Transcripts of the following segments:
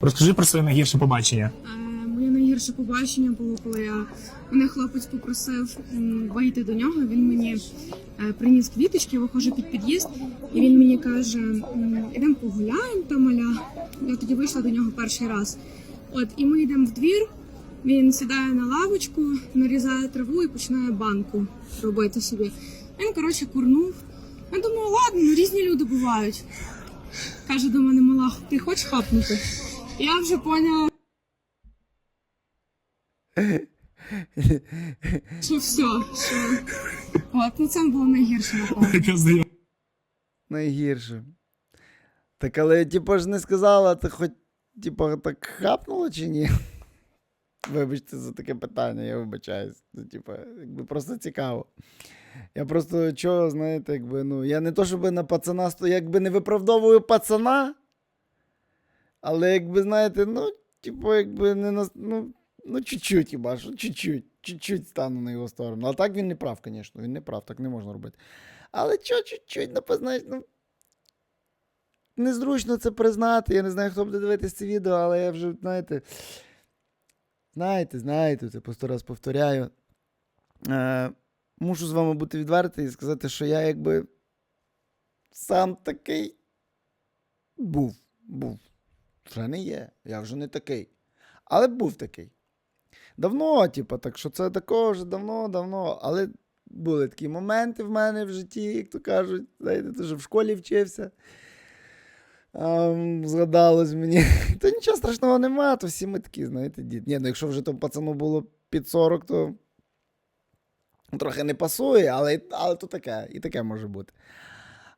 Розкажи про своє найгірше побачення. Е, Моє найгірше побачення було, коли я мене хлопець попросив вийти до нього. Він мені е, приніс квіточки, я виходжу під під'їзд, і він мені каже: м, ідемо погуляємо там маля. Я тоді вийшла до нього перший раз. От і ми йдемо в двір. Він сідає на лавочку, нарізає траву і починає банку робити собі. Він коротше курнув. Я думаю, ладно, ну різні люди бувають. Каже до мене мала, ти хочеш хапнути? Я вже поняла. Що все, що. От, ну це було найгірше, напевно. Найгірше. Так, але типу ж не сказала, ти хоч типу, так хапнула чи ні? Вибачте за таке питання, я вибачаюсь. Ну, типу, якби просто цікаво. Я просто чого, знаєте, якби, ну, я не то, щоб на пацана сто, якби не виправдовую пацана, але якби, знаєте, ну, типу, якби не на. Ну, ну чуть-чуть, хіба що, чуть-чуть, чуть-чуть стану на його сторону. Але так він не прав, звісно, він не прав, так не можна робити. Але чого чуть-чуть, ну, познаєш, ну. Незручно це признати. Я не знаю, хто буде дивитися це відео, але я вже, знаєте. Знаєте, знаєте, це просто раз повторяю. Е, мушу з вами бути відвертий і сказати, що я якби сам такий був. Був. Вже не є. Я вже не такий. Але був такий. Давно, типу, так що це також давно, давно. Але були такі моменти в мене в житті, як то кажуть, знаєте, то вже в школі вчився. Ам, згадалось мені. То нічого страшного нема, то всі ми такі, знаєте, дід. Ні, ну якщо вже тому пацану було під 40, то трохи не пасує, але, але то таке, і таке може бути.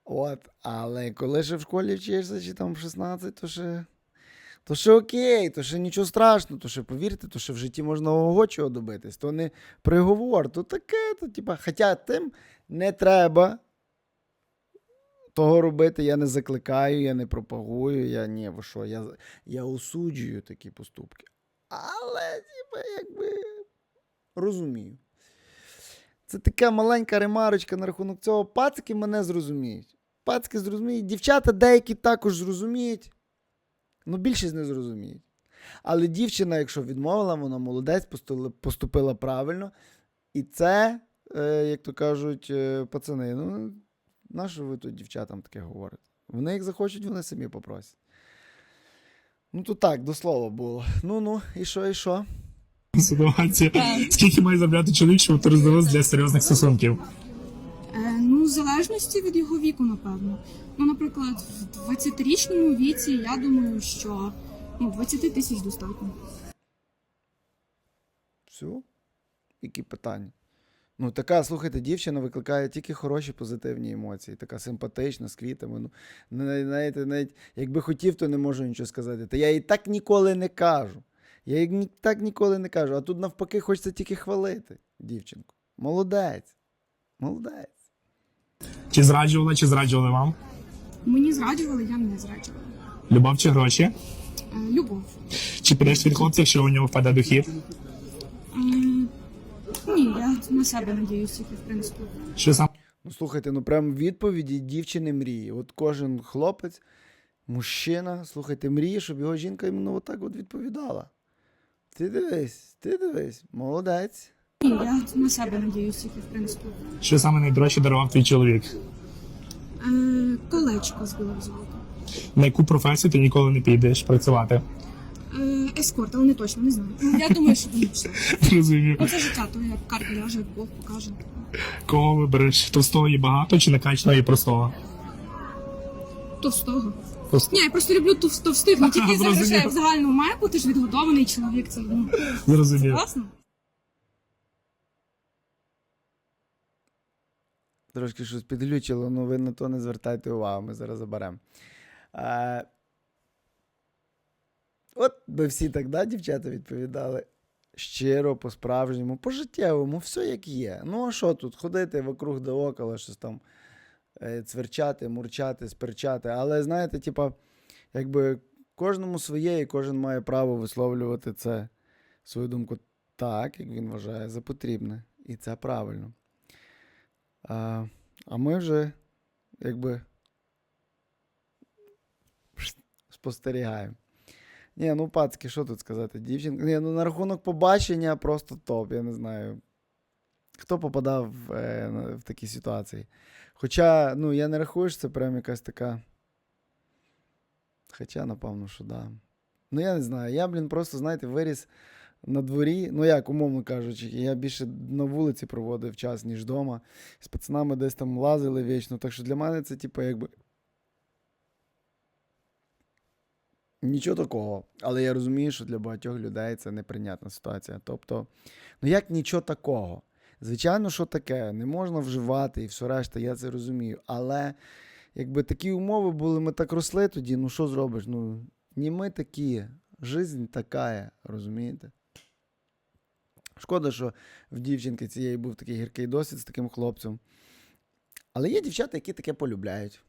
От, але коли ще в школі вчишся, чи там в 16, то ще. То ще окей, то ще нічого страшного, то ще повірте, то ще в житті можна ого чого добитись, то не приговор, то таке, то типа, хоча тим не треба того робити, я не закликаю, я не пропагую, я ні, ви що, я, я осуджую такі поступки. Але, типа, якби розумію. Це така маленька ремарочка на рахунок цього. Пацики мене зрозуміють. Пацики зрозуміють, дівчата деякі також зрозуміють. Ну, більшість не зрозуміють. Але дівчина, якщо відмовила, вона молодець, поступила правильно. І це, е, як то кажуть, е, пацани, ну, на що ви тут дівчатам таке говорите? Вони як захочуть, вони самі попросять. Ну, то так, до слова було. Ну ну, і що, і що? Ситуація. Скільки має заробляти чоловік, щоб роздалось для серйозних стосунків? Залежності від його віку, напевно. Ну, наприклад, в 20-річному віці я думаю, що ну, 20 тисяч достатньо. Все? Які питання? Ну, така, слухайте, дівчина викликає тільки хороші позитивні емоції. Така симпатична, з квітами. Ну, знаєте, навіть якби хотів, то не можу нічого сказати. Та я і так ніколи не кажу. Я і так ніколи не кажу. А тут навпаки хочеться тільки хвалити дівчинку. Молодець. Молодець. Чи зраджувала, чи зраджували вам? Мені зраджували, я не зраджувала. Любов чи гроші? Е, любов. Чи підеш від хлопця, якщо у нього впаде дохід? Ні, я на себе надіюся, тільки, в принципі. Що сам Ну, слухайте, ну прям відповіді дівчини мрії. От кожен хлопець, мужчина, слухайте, мріє, щоб його жінка йому отак от відповідала. Ти дивись, ти дивись, молодець. Ні, я на себе надіюся, тільки, в принципі. що саме найдорожче дарував твій чоловік? Е, колечко з білого золота. На яку професію ти ніколи не підеш працювати? Е, ескорт, але не точно, не знаю. Ну, Я думаю, що точно. Розумію. Ну, це життя, то як карта ляже, як Бог покаже. Кого вибереш? Товстого і багато чи накачаного і простого? Товстого. Тост- Ні, я просто люблю тов- товстих, не тільки за Зрозуміло. грошей, в загальному має бути ж відгодований чоловік. Це ну, Зрозумів. класно. Трошки щось підглючило, ну ви на то не звертайте увагу, ми зараз заберемо. От би всі так, да, дівчата відповідали. Щиро, по-справжньому, по-життєвому, все як є. Ну, а що тут? Ходити вокруг да около, щось там е, цверчати, мурчати, сперчати. Але знаєте, типа, якби кожному своє, і кожен має право висловлювати це свою думку так, як він вважає за потрібне. І це правильно. А, а ми вже якби спостерігаємо. Ні, ну пацки, що тут сказати? Дівчинка. Ні, ну на рахунок побачення просто топ, я не знаю. Хто попадав е, в такі ситуації? Хоча, ну, я не рахую, що це прям якась така. Хоча, напевно, що да. Ну, я не знаю. Я, блін, просто, знаєте, виріс на дворі. Ну, як, умовно кажучи, я більше на вулиці проводив час, ніж вдома. З пацанами десь там лазили вічно. Так що для мене це, типу, якби. Нічого такого. Але я розумію, що для багатьох людей це неприйнятна ситуація. Тобто, ну як нічого такого? Звичайно, що таке, не можна вживати і все решта, я це розумію. Але якби такі умови були, ми так росли тоді, ну що зробиш? Ну, не ми такі, жизнь така, розумієте? Шкода, що в дівчинки цієї був такий гіркий досвід з таким хлопцем. Але є дівчата, які таке полюбляють.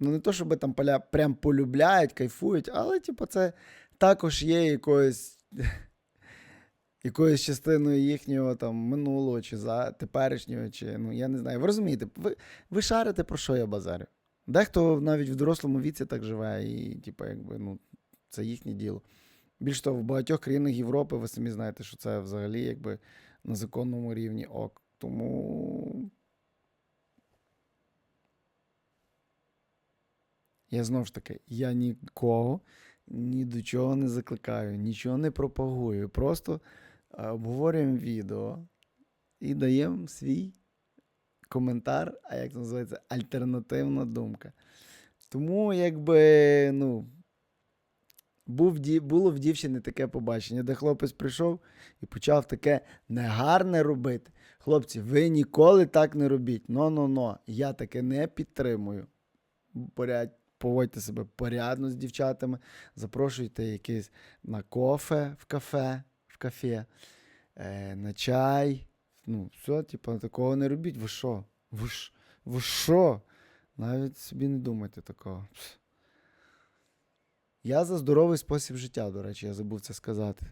Ну, не то, щоб там поля прям полюбляють, кайфують, але, типу, це також є якоюсь, якоюсь частиною їхнього там минулого чи за теперішнього, чи ну я не знаю. Ви розумієте, ви, ви шарите, про що я базарю. Дехто навіть в дорослому віці так живе, і, типу, якби, ну, це їхнє діло. Більш того, в багатьох країнах Європи ви самі знаєте, що це взагалі якби на законному рівні ок. Тому Я знову ж таки, я нікого ні до чого не закликаю, нічого не пропагую. Просто е, обговорюємо відео і даємо свій коментар, а як це називається, альтернативна думка. Тому, якби, ну, був, було в дівчини таке побачення, де хлопець прийшов і почав таке негарне робити. Хлопці, ви ніколи так не робіть. Но-но-но, я таке не підтримую. Поряд, поводьте себе порядно з дівчатами, запрошуйте якийсь на кофе в кафе, в кафе, е, на чай. Ну, все, типу, такого не робіть. Ви що? Ви що? Навіть собі не думайте такого. Я за здоровий спосіб життя, до речі, я забув це сказати.